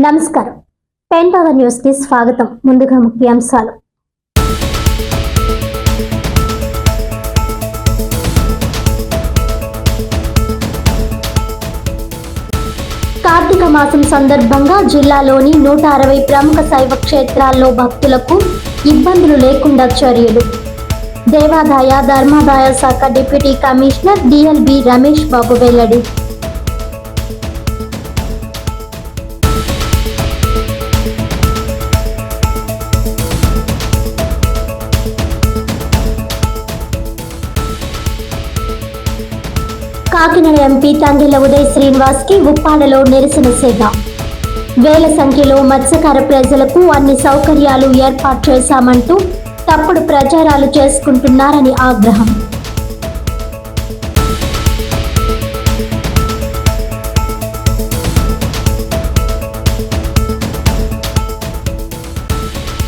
నమస్కారం. Pen power న్యూస్కి స్వాగతం. ముందుగా ముఖ్యాంశాలు. కార్తీక మాసం సందర్భంగా జిల్లాలోని నూట అరవై ప్రముఖ శైవ క్షేత్రాల్లో భక్తులకు ఇబ్బందులు లేకుండా చర్యలు. దేవాదాయ ధర్మాదాయ శాఖ deputy commissioner DLB Ramesh Babu వెల్లడి. కాకినాడ ఎంపీ తండ్రిల ఉదయ్ శ్రీనివాస్కి ఉప్పాడలో నిరసన సేవ వేల సంఖ్యలో మత్స్యకార ప్రజలకు అన్ని సౌకర్యాలు ఏర్పాటు చేశామంటూ తప్పుడు ప్రచారాలు చేసుకుంటున్నారని ఆగ్రహం.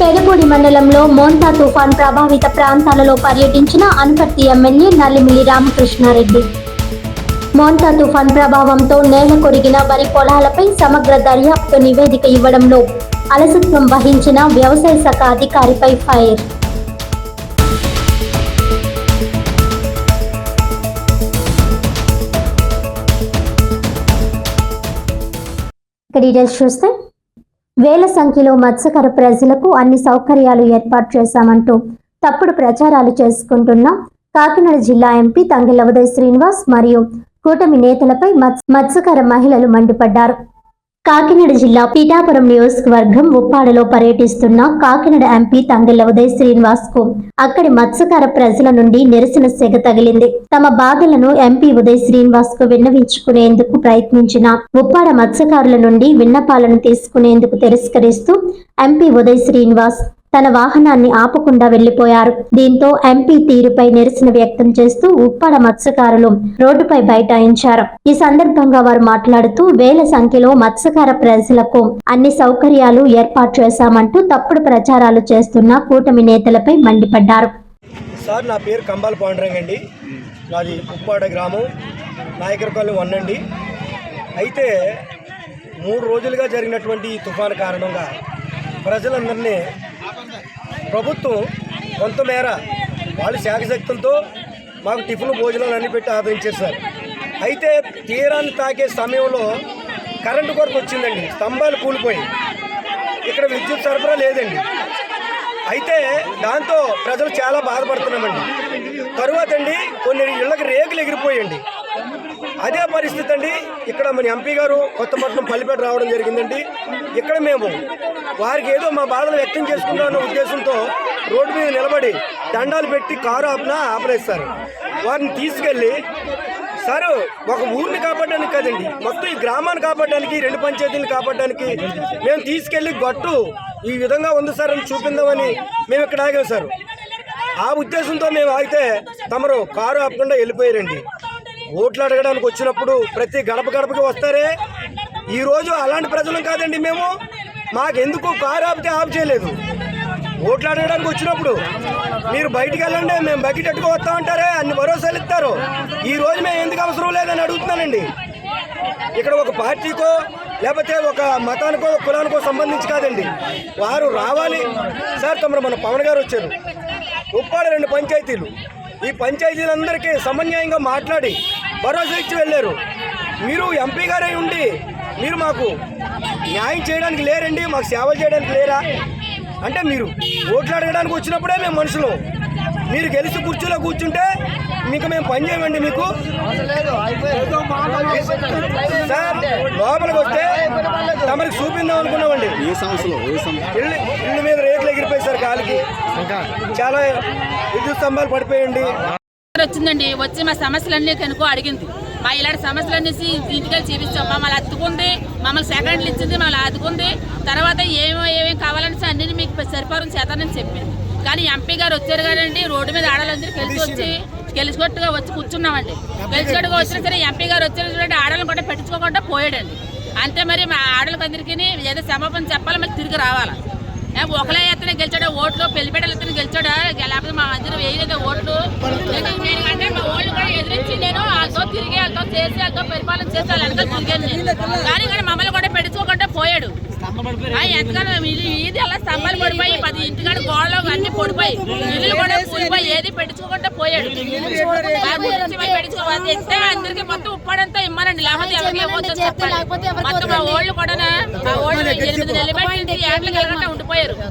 పెదపూడి మండలంలో మోంతా తుఫాన్ ప్రభావిత ప్రాంతాలలో పర్యటించిన అనుపర్తి ఎమ్మెల్యే నల్లిమిల్లి రామకృష్ణారెడ్డి. మోంతా తుఫాన్ ప్రభావంతో నేల కొరిగిన వరి పొలాలపై సమగ్ర దర్యాప్తు నివేదిక ఇవ్వడంలో అలసత్వం వహించిన వ్యవసాయ శాఖ అధికారిపై ఫైర్. డీటెయిల్స్ చూస్తే వేల సంఖ్యలో మత్స్యకార ప్రజలకు అన్ని సౌకర్యాలు ఏర్పాటు చేశామంటూ తప్పుడు ప్రచారాలు చేసుకుంటున్న కాకినాడ జిల్లా ఎంపీ తంగెల ఉదయ్ శ్రీనివాస్ మరియు కూటమి నేతలపై మత్స్యకార మహిళలు మండిపడ్డారు. కాకినాడ జిల్లా పీఠాపురం నియోజకవర్గం ఉప్పాడలో పర్యటిస్తున్న కాకినాడ ఎంపీ తంగెల్ల ఉదయ్ శ్రీనివాస్కు అక్కడి మత్స్యకార ప్రజల నుండి నిరసన సెగ తగిలింది. తమ బాధలను ఎంపీ ఉదయ్ శ్రీనివాస్కు విన్నవించుకునేందుకు ప్రయత్నించిన ఉప్పాడ మత్స్యకారుల నుండి విన్నపాలను తీసుకునేందుకు తిరస్కరిస్తూ ఎంపీ ఉదయ్ శ్రీనివాస్ తన వాహనాన్ని ఆపకుండా వెళ్ళిపోయారు దీంతో ఎంపీ తీరుపై నిరసన వ్యక్తం చేస్తూ ఉప్పాడ మత్స్యకారులు రోడ్డుపై బైఠాయించారు. ఈ సందర్భంగా వారు మాట్లాడుతూ వేల సంఖ్యలో మత్స్యకార ప్రజలకు అన్ని సౌకర్యాలు ఏర్పాటు చేశామంటూ తప్పుడు ప్రచారాలు చేస్తున్న కూటమి నేతలపై మండిపడ్డారు. సార్ నా పేరు కంబాల పాండురంగ అండి. నాది ఉప్పాడ గ్రామం నాయకరపల్లి వన్ అండి. అయితే మూడు రోజులుగా జరిగినటువంటి ఈ తుఫాను కారణంగా ప్రజలందరినీ ప్రభుత్వం కొంతమేర వాళ్ళ శాఖశక్తులతో మాకు టిఫిన్ భోజనాలు అన్ని పెట్టి ఆదరించారు సార్. అయితే తీరాన్ని తాకే సమయంలో కరెంటు కొరకు వచ్చిందండి. స్తంభాలు కూలిపోయి ఇక్కడ విద్యుత్ సరఫరా లేదండి. అయితే దాంతో ప్రజలు చాలా బాధపడుతున్నామండి. తరువాత అండి కొన్ని ఇళ్ళకి రేకులు ఎగిరిపోయండి అదే పరిస్థితి అండి. ఇక్కడ మన ఎంపీ గారు కొత్తపట్నం పల్లిపేట రావడం జరిగిందండి. ఇక్కడ మేము వారికి ఏదో మా బాధలు వ్యక్తం చేసుకుంటామన్న ఉద్దేశంతో రోడ్డు మీద నిలబడి దండాలు పెట్టి కారు ఆపినా ఆపలేస్తారు వారిని తీసుకెళ్ళి సార్ ఒక ఊరిని కాపాడడానికి కదండి మొత్తం ఈ గ్రామాన్ని కాపాడడానికి రెండు పంచాయతీలను కాపాడడానికి మేము తీసుకెళ్ళి గట్టు ఈ విధంగా ఉంది సార్ అని చూపిందామని మేము ఇక్కడ ఆగాం సార్. ఆ ఉద్దేశంతో మేము ఆగితే తమరు కారు ఆపకుండా వెళ్ళిపోయారండి. ఓట్లు అడగడానికి వచ్చినప్పుడు ప్రతి గడప గడపకి వస్తారే ఈరోజు అలాంటి ప్రజలం కాదండి మేము. మాకెందుకు కారు ఆపితే ఆఫ్ చేయలేదు. ఓట్లు అడగడానికి వచ్చినప్పుడు మీరు బయటికి వెళ్ళండి మేము బకెట్ ఎట్టుకు వస్తామంటారే అన్ని భరోసాలు ఇస్తారు. ఈ రోజు మేము ఎందుకు అవసరం లేదని అడుగుతున్నానండి. ఇక్కడ ఒక పార్టీకో లేకపోతే ఒక మతానికో ఒక కులానికో సంబంధించి కాదండి. వారు రావాలి. సార్ తమరు మన పవన్ గారు వచ్చారు. ఉప్పాడ రెండు పంచాయతీలు. ఈ పంచాయతీలందరికీ సమన్యాయంగా మాట్లాడి భరోసా ఇచ్చి వెళ్ళారు. మీరు ఎంపీ గారే ఉండి మీరు మాకు న్యాయం చేయడానికి లేరండి మాకు సేవలు చేయడానికి లేరా? అంటే మీరు ఓట్లు అడగడానికి వచ్చినప్పుడే మేము మనుషులు. మీరు గెలిచి కుర్చీలో కూర్చుంటే మీకు మేము పని చేయమండి మీకు. సార్ లోపలికి వస్తే తమరికి చూపిందాం అనుకున్నామండి. ఏ సంస్థ ఇల్లు ఇల్లు మీద రేట్లు ఎగిరిపోయి సార్ గాలికి చాలా విద్యుత్ స్తంభాలు పడిపోయండి వచ్చిందండి వచ్చి మా సమస్యలన్నీ కనుకో అడిగింది. మా ఇలాంటి సమస్యలన్నీ ఇంటికి చూపించాం మమ్మల్ని అత్తుకుంది మమ్మల్ని సెకండ్లు ఇచ్చింది మమ్మల్ని అతుకుంది తర్వాత ఏమో ఏమేమి కావాలని అన్ని మీకు సరిపోరం చేతానని చెప్పింది. కానీ ఎంపీ గారు వచ్చారు కదండి రోడ్డు మీద ఆడాలందరూ కలిసి వచ్చి గెలిచినట్టుగా వచ్చి కూర్చున్నామండి. గెలిచినట్టుగా వచ్చినా సరే ఎంపీ గారు వచ్చారు చూడండి ఆడలను కూడా పెట్టించుకోకుండా పోయాడండి. అంతే మరి మా ఆడలకు అందరికీ ఏదో క్షమాపణ చెప్పాలి మళ్ళీ తిరిగి రావాలి? ఒకలే ఎత్తనే గెలిచాడా? ఓట్లు పెళ్ళిపెట్టలు ఎత్తనే గెలిచాడా? లేకపోతే మా అందరు వేయలేదు ఓట్లు? ఎందుకు మా ఓళ్ళు కూడా ఎదిరించి నేను వాళ్ళతో తిరిగి వాళ్ళతో చేసి వాళ్ళతో పరిపాలన చేసి వాళ్ళ వెనకాల తిరిగాను నేను. కానీ కూడా మమ్మల్ని కూడా పెట్టుకోకుండా పోయాడు. వీధి వీధి అలా స్తంభాలు పడిపోయి పది ఇంటికాడ గోడలు అన్ని పడిపోయి ఇల్లు కూడా కూలిపోయి ఏది పెట్టించుకోకుండా పోయాడు. పెట్టించుకోవాలి ఎత్తే అందరికి మొత్తం ఉప్పాడంతా ఇమ్మనండి. లేకపోతే ఎవరికి ఏమవుతుందో చెప్పండి మొత్తం మా ఓళ్ళు కూడా మా ఓళ్ళు ఎనిమిది నెలలు పెట్టి ఏళ్ళకి వెళ్ళకుండా ఉండిపోయారు.